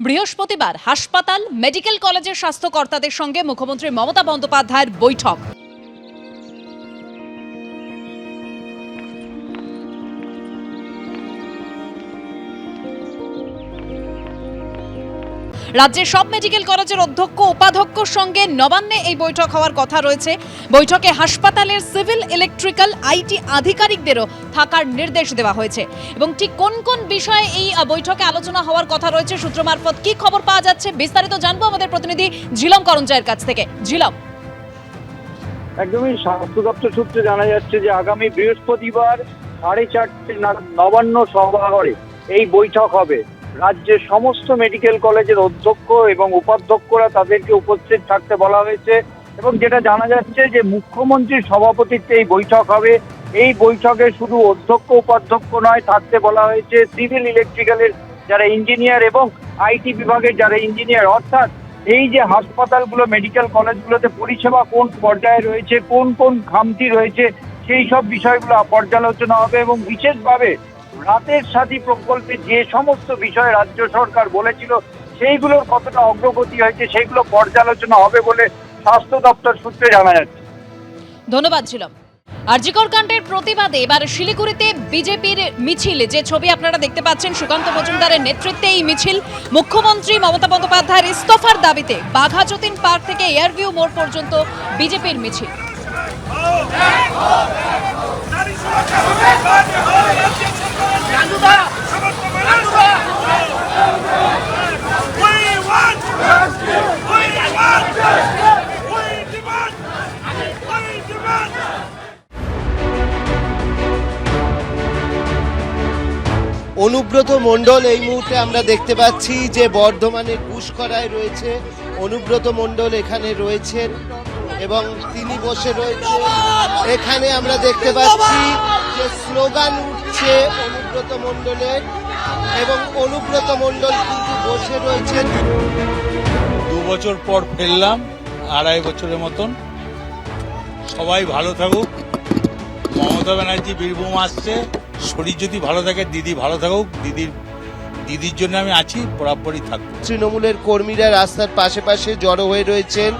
বৃহস্পতিবার হাসপাতাল মেডিকেল কলেজের স্বাস্থ্যকর্তাদের সঙ্গে মুখ্যমন্ত্রী মমতা বন্দ্যোপাধ্যায়ের বৈঠক। রাজ্যের সব মেডিকেল কলেজের অধ্যক্ষ, উপাধ্যক্ষর সঙ্গে নবান্নে এই বৈঠক হওয়ার কথা রয়েছে। বৈঠকে হাসপাতালের সিভিল ইলেকট্রিক্যাল আইটি আধিকারিকদেরও থাকার নির্দেশ দেওয়া হয়েছে। এবং ঠিক কোন কোন বিষয়ে এই বৈঠকে আলোচনা হওয়ার কথা রয়েছে সূত্র মারফত কি খবর পাওয়া যাচ্ছে বিস্তারিত জানব আমাদের প্রতিনিধি ঝিলম করঞ্জয়ের কাছ থেকে। ঝিলম। একদমই স্বাস্থ্য দপ্তর সূত্রে জানা যাচ্ছে যে আগামী বৃহস্পতিবার সাড়ে চারটে নবান্ন সভাঘরে এই বৈঠক হবে। রাজ্যের সমস্ত মেডিকেল কলেজের অধ্যক্ষ এবং উপাধ্যক্ষরা তাদেরকে উপস্থিত থাকতে বলা হয়েছে এবং যেটা জানা যাচ্ছে যে মুখ্যমন্ত্রীর সভাপতিত্বে এই বৈঠক হবে। এই বৈঠকে শুধু অধ্যক্ষ, উপাধ্যক্ষ নয়, থাকতে বলা হয়েছে সিভিল ইলেকট্রিক্যালের যারা ইঞ্জিনিয়ার এবং আইটি বিভাগের যারা ইঞ্জিনিয়ার অর্থাৎ এই যে হাসপাতালগুলো মেডিকেল কলেজগুলোতে পরিষেবা কোন পর্যায়ে রয়েছে, কোন কোন খামতি রয়েছে, সেই সব বিষয়গুলো পর্যালোচনা হবে এবং বিশেষভাবে রাতের সাথী প্রকল্পে যে সমস্ত বিষয় রাজ্য সরকার বলেছিল, সেইগুলোর কতটা অগ্রগতি হয়েছে সেইগুলো পর্যালোচনা হবে বলে স্বাস্থ্য দপ্তর সূত্রে জানা যাচ্ছে। ধন্যবাদ, ঝিলম। আরজিকর কাণ্ডের প্রতিবাদে এবার শিলিগুড়িতে বিজেপির মিছিল। যে ছবি আপনারা দেখতে পাচ্ছেন, সুকান্ত মজুমদারের নেতৃত্বে এই মিছিল। মুখ্যমন্ত্রী মমতা বন্দ্যোপাধ্যায়ের ইস্তফার দাবিতে বাঘা যতীন পার্ক থেকে এয়ারভিউ মোড় পর্যন্ত বিজেপির মিছিল। অনুব্রত মণ্ডল, এই মুহূর্তে আমরা দেখতে পাচ্ছি যে বর্ধমানে ঘুষকরায় রয়েছে। অনুব্রত মণ্ডল এখানে রয়েছেন এবং তিনি বসে রয়েছে এখানে আমরা দেখতে পাচ্ছি যে স্লোগান উঠছে অনুব্রত মণ্ডলের এবং অনুব্রত মণ্ডল কিন্তু বসে রয়েছেন। দু বছর পর ফেললাম, আড়াই বছরের মতন। সবাই ভালো থাকুক। মমতা ব্যানার্জি, বীরভূম আসছে। শরীর যদি ভালো থাকে, দিদি ভালো থাকুক, দিদির দিদির জন্য আমি আছি, বরাবরই থাকব। তৃণমূলের কর্মীরা রাস্তার পাশে পাশে জড়ো হয়ে রয়েছেন,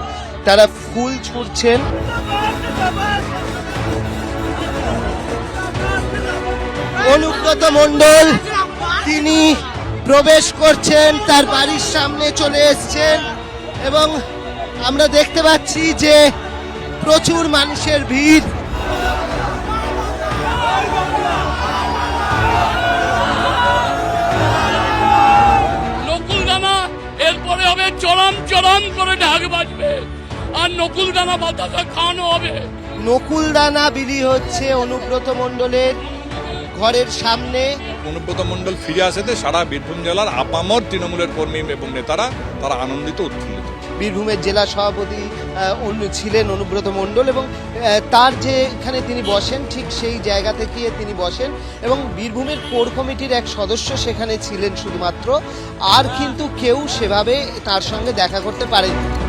তারা ফুল ছুটছেন অনুব্রত মণ্ডল, তিনি প্রবেশ করছেন, তার বাড়ির সামনে চলে এসছেন, এবং আমরা দেখতে পাচ্ছি যে প্রচুর মানুষের ভিড়। বাজবে। আর নকুল দানা বাতাসা খাওয়ানো হবে। নকুলদানা বিলি হচ্ছে অনুব্রত মণ্ডলের ঘরের সামনে। অনুব্রত মণ্ডল ফিরে আসাতে সারা বীরভূম জেলার আপামর তৃণমূলের কর্মী এবং নেতারা তারা আনন্দিত উৎফুল্লিত। বীরভূমের জেলা সভাপতি অন্য- ছিলেন অনুব্রত মণ্ডল এবং তার যে এখানে তিনি বসেন ঠিক সেই জায়গা থেকে তিনি বসেন এবং বীরভূমের কোর কমিটির এক সদস্য সেখানে ছিলেন শুধুমাত্র। আর কিন্তু কেউ সেভাবে তার সঙ্গে দেখা করতে পারেনি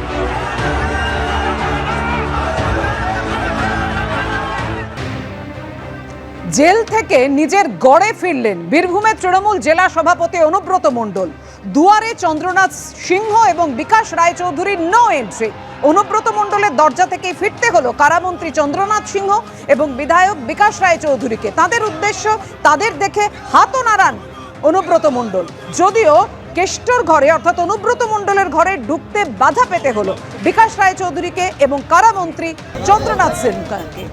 জেল থেকে নিজের গড়ে ফিরলেন বীরভূমের তৃণমূল জেলা সভাপতি অনুব্রত মণ্ডল। দুয়ারে চন্দ্রনাথ সিংহ এবং বিকাশ রায়চৌধুরীর নো এন্ট্রি অনুব্রত মণ্ডলের দরজা থেকেই ফিরতে হলো কারামন্ত্রী চন্দ্রনাথ সিংহ এবং বিধায়ক বিকাশ রায়চৌধুরীকে। তাদের উদ্দেশ্য, তাদের দেখে হাতও নাড়ান অনুব্রত মণ্ডল। যদিও কেষ্টর ঘরে, অর্থাৎ অনুব্রত মণ্ডলের ঘরে ঢুকতে বাধা পেতে হলো। বিকাশ রায়চৌধুরীকে এবং কারামন্ত্রী চন্দ্রনাথ সিংহকে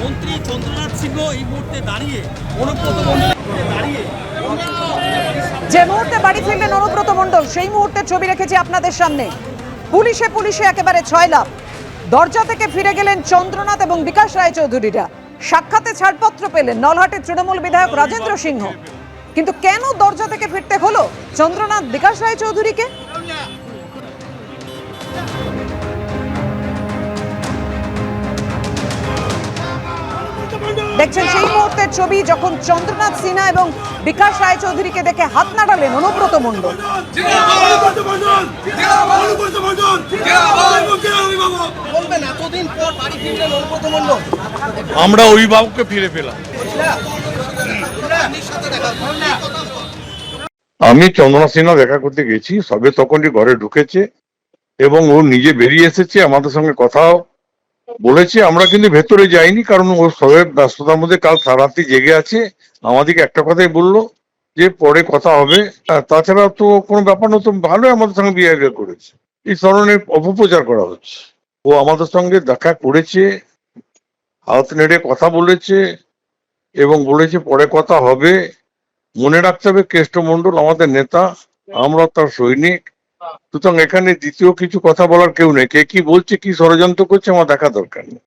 মন্ত্রী চন্দ্রনাথ সিংহ এই মুহূর্তে দাঁড়িয়ে অনুব্রত দাঁড়িয়ে যে মুহূর্তে বাড়ি ফিরলেন অনুব্রত মন্ডল সেই মুহূর্তে ছবি রেখেছি আপনাদের সামনে। পুলিশে পুলিশে একেবারে ছয় লাভ দরজা থেকে ফিরে গেলেন চন্দ্রনাথ এবং বিকাশ রায়চৌধুরীরা। সাক্ষাতে ছাড়পত্র পেলেন নলহাটের তৃণমূল বিধায়ক রাজেন্দ্র সিংহ। কিন্তু কেন দরজা থেকে ফিরতে হলো চন্দ্রনাথ বিকাশ রায়চৌধুরীকে. দেখছেন সেই মুহূর্তের ছবি যখন চন্দ্রনাথ সিনহা এবং বিকাশ রায়চৌধুরীকে দেখে হাত নাড়ালেন অনুব্রত মণ্ডল বলবেন এতদিন পর বাড়ি ফিরলেন অনুব্রত মণ্ডল আমরা অভিভাবককে ফিরে পেলাম। আমি চন্দনা সিনহা দেখা করতে গেছি, সবে তখনই ঘরে ঢুকেছে এবং ও নিজে বেরিয়ে এসেছে, আমাদের সঙ্গে কথাও বলেছে। আমরা কিন্তু ভেতরে যাইনি, কারণ ও সবে ব্যস্ততার মধ্যে কাল সারাতি জেগে আছে। আমাদেরকে একটা কথাই বলল যে, পরে কথা হবে। তাছাড়া তো কোনো ব্যাপার নতুন ভালোই আমাদের সঙ্গে বিহেভিয়ার করেছে। এই ধরনের অপপ্রচার করা হচ্ছে। ও আমাদের সঙ্গে দেখা করেছে হাত নেড়ে কথা বলেছে এবং বলেছে পরে কথা হবে। মনে রাখতে হবে কেষ্টমন্ডল আমাদের নেতা, আমরা তার সৈনিক। সুতরাং এখানে দ্বিতীয় কিছু কথা বলার কেউ নেই। কে কি বলছে, কি ষড়যন্ত্র করছে, আমার দেখা দরকার নেই।